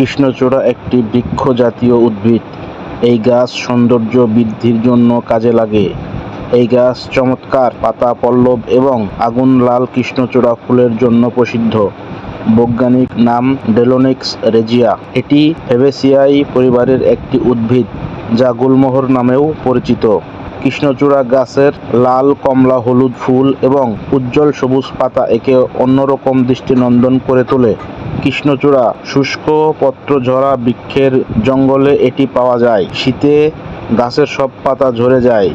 কৃষ্ণচূড়া একটি বৃক্ষ জাতীয় উদ্ভিদ। এই গাছ সৌন্দর্য বৃদ্ধির জন্য কাজে লাগে। এই গাছ চমৎকার পাতা, পল্লব এবং আগুন লাল কৃষ্ণচূড়া ফুলের জন্য প্রসিদ্ধ। বৈজ্ঞানিক নাম ডেলোনিক্স রেজিয়া। এটি ফেবেসিয়াই পরিবারের একটি উদ্ভিদ, যা গুলমোহর নামেও পরিচিত। কৃষ্ণচূড়া গাছের লাল, কমলা, হলুদ ফুল এবং উজ্জ্বল সবুজ পাতা একে অন্যরকম দৃষ্টিনন্দন করে তোলে। কৃষ্ণচূড়া শুষ্ক পত্রঝরা বৃক্ষের জঙ্গলে এটি পাওয়া যায়। শীতে গাছের সব পাতা ঝরে যায়।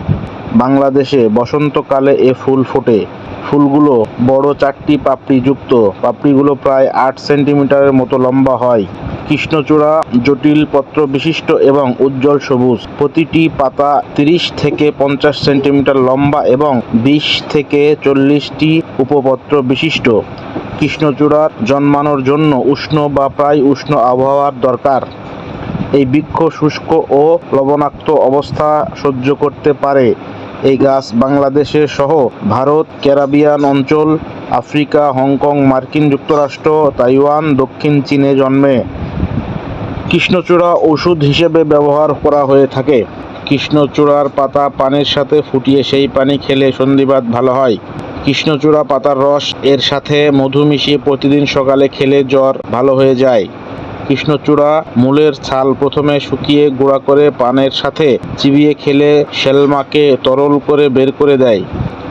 বাংলাদেশে বসন্তকালে এ ফুল ফোটে। ফুলগুলো বড় চারটি পাপড়ি যুক্ত পাপড়িগুলো প্রায় আট সেন্টিমিটারের মতো লম্বা হয়। কৃষ্ণচূড়া, জটিল পত্র বিশিষ্ট এবং উজ্জ্বল সবুজ। প্রতিটি পাতা তিরিশ থেকে পঞ্চাশ সেন্টিমিটার লম্বা এবং বিশ থেকে চল্লিশটি উপপত্র বিশিষ্ট। কৃষ্ণচূড়ার জন্মানোর জন্য উষ্ণ বা প্রায় উষ্ণ আবহাওয়ার দরকার। এই বৃক্ষ শুষ্ক ও লবণাক্ত অবস্থা সহ্য করতে পারে। এই গাছ বাংলাদেশে সহ ভারত, ক্যারাবিয়ান অঞ্চল, আফ্রিকা, হংকং, মার্কিন যুক্তরাষ্ট্র, তাইওয়ান, দক্ষিণ চীনে জন্মে। কৃষ্ণচূড়া ওষুধ হিসেবে ব্যবহার করা হয়ে থাকে। কৃষ্ণচূড়ার পাতা পানের সাথে ফুটিয়ে সেই পানি খেলে সন্ধিবাত ভালো হয়। কৃষ্ণচূড়া পাতার রস, এর সাথে মধু মিশিয়ে প্রতিদিন সকালে খেলে জ্বর ভালো হয়ে যায়। কৃষ্ণচূড়া মূলের ছাল প্রথমে শুকিয়ে গুঁড়া করে পানের সাথে চিবিয়ে খেলে শেলমাকে তরল করে বের করে দেয়।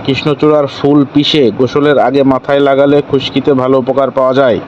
কৃষ্ণচূড়ার ফুল পিষে গোসলের আগে মাথায় লাগালে খুশকিতে ভালো উপকার পাওয়া যায়।